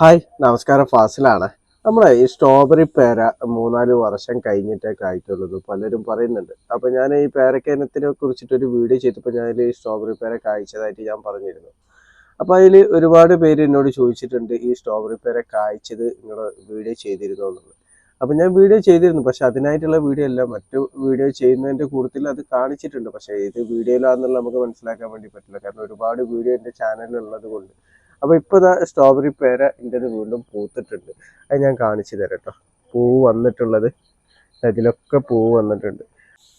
Hi നമസ്കാരം. ഫാസിലാണ്. നമ്മളെ ഈ സ്ട്രോബെറി പേര മൂന്നാൽ വർഷം കഴിഞ്ഞിട്ടൊക്കെ ആയിട്ടുള്ളത് പലരും പറയുന്നുണ്ട്. അപ്പൊ ഞാൻ ഈ പേരക്കേനത്തിനെ കുറിച്ചിട്ടൊരു വീഡിയോ ചെയ്തപ്പോൾ ഞാൻ ഈ സ്ട്രോബെറി പേര കായ്ച്ചതായിട്ട് ഞാൻ പറഞ്ഞിരുന്നു. അപ്പൊ അതിൽ ഒരുപാട് പേര് എന്നോട് ചോദിച്ചിട്ടുണ്ട് ഈ സ്ട്രോബെറി പേര കായ്ച്ചത് നിങ്ങൾ വീഡിയോ ചെയ്തിരുന്നു? എന്നുള്ളത്. അപ്പൊ ഞാൻ വീഡിയോ ചെയ്തിരുന്നു. പക്ഷെ അതിനായിട്ടുള്ള വീഡിയോ അല്ല. മറ്റു വീഡിയോ ചെയ്യുന്നതിന്റെ കൂടുതൽ അത് കാണിച്ചിട്ടുണ്ട്. പക്ഷേ ഇത് വീഡിയോയിലാണെന്നുള്ള നമുക്ക് മനസ്സിലാക്കാൻ വേണ്ടി പറ്റില്ല. കാരണം ഒരുപാട് വീഡിയോ എന്റെ ചാനലിൽ ഉള്ളത് കൊണ്ട് അപ്പൊ ഇപ്പൊ ഇതാ സ്ട്രോബെറി പേര എന്റെ വീണ്ടും പൂത്തിട്ടുണ്ട്. അത് ഞാൻ കാണിച്ചു തരാം കേട്ടോ പൂവ് വന്നിട്ടുള്ളത്. അതിലൊക്കെ പൂ വന്നിട്ടുണ്ട്.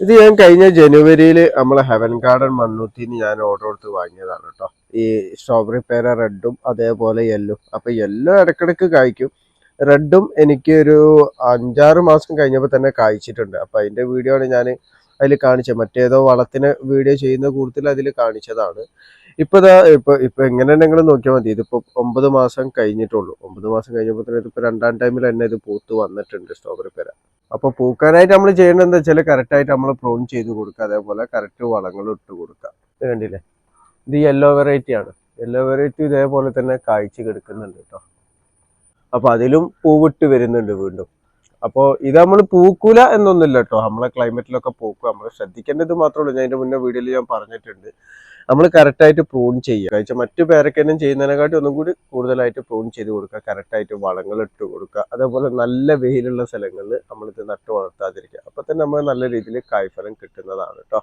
ഇത് ഞാൻ കഴിഞ്ഞ ജനുവരിയിൽ നമ്മളെ ഹെവൻ ഗാർഡൻ മണ്ണൂത്തിന്ന് ഞാൻ ഓർഡർ കൊടുത്ത് വാങ്ങിയതാണ് കേട്ടോ ഈ സ്ട്രോബെറി പേര റെഡും അതേപോലെ യെല്ലോ അപ്പോൾ യെല്ലോ ഇടക്കിടക്ക് കായ്ക്കും. റെഡും എനിക്ക് ഒരു അഞ്ചാറ് മാസം കഴിഞ്ഞപ്പോൾ തന്നെ കായ്ച്ചിട്ടുണ്ട്. അപ്പോൾ അതിന്റെ വീഡിയോ ആണ് ഞാൻ അതിൽ കാണിച്ച മറ്റേതോ വളത്തിന് വീഡിയോ ചെയ്യുന്ന കൂടുതൽ അതിൽ കാണിച്ചതാണ്. ഇപ്പൊ ഇതാ ഇപ്പൊ ഇപ്പൊ എങ്ങനെ നിങ്ങൾ നോക്കിയാൽ മതി. ഇതിപ്പോ ഒമ്പത് മാസം കഴിഞ്ഞിട്ടുള്ളൂ. ഒമ്പത് മാസം കഴിഞ്ഞപ്പോൾ തന്നെ ഇതിപ്പോ രണ്ടാം ടൈമിൽ തന്നെ ഇത് പൂത്ത് വന്നിട്ടുണ്ട് സ്ട്രോബെറി പേര അപ്പോൾ പൂക്കാനായിട്ട് നമ്മൾ ചെയ്യേണ്ടത് എന്താ വെച്ചാൽ കറക്റ്റായിട്ട് നമ്മൾ പ്രോൺ ചെയ്ത് കൊടുക്കുക. അതേപോലെ കറക്റ്റ് വളങ്ങൾ ഇട്ട് കൊടുക്കുക. ഇത് കണ്ടില്ലേ? ഇത് യെല്ലോ വെറൈറ്റി ആണ്. യെല്ലോ വെറൈറ്റി ഇതേപോലെ തന്നെ കാഴ്ച കിടക്കുന്നുണ്ട് കേട്ടോ. അപ്പോൾ അതിലും പൂവിട്ട് വരുന്നുണ്ട് വീണ്ടും. അപ്പോൾ ഇത് നമ്മൾ പൂക്കൂല എന്നൊന്നുമില്ല കേട്ടോ. നമ്മളെ ക്ലൈമറ്റിലൊക്കെ പൂക്കുക നമ്മൾ ശ്രദ്ധിക്കേണ്ടത് മാത്രമേ ഉള്ളൂ. ഞാൻ അതിന്റെ മുന്നേ വീഡിയോയിൽ ഞാൻ പറഞ്ഞിട്ടുണ്ട്. നമ്മൾ കറക്റ്റായിട്ട് പ്രൂൺ ചെയ്യുക. കഴിച്ചാൽ മറ്റു പേരക്കനും ചെയ്യുന്നതിനെക്കാട്ടി ഒന്നും കൂടി കൂടുതലായിട്ട് പ്രൂൺ ചെയ്ത് കൊടുക്കുക. കറക്റ്റായിട്ട് വളങ്ങൾ ഇട്ട് കൊടുക്കുക. അതേപോലെ നല്ല വെയിലുള്ള സ്ഥലങ്ങളിൽ നമ്മളിത് നട്ട് വളർത്താതിരിക്കുക. അപ്പോൾ തന്നെ നമ്മൾ നല്ല രീതിയിൽ കായ്ഫലം കിട്ടുന്നതാണ് കേട്ടോ.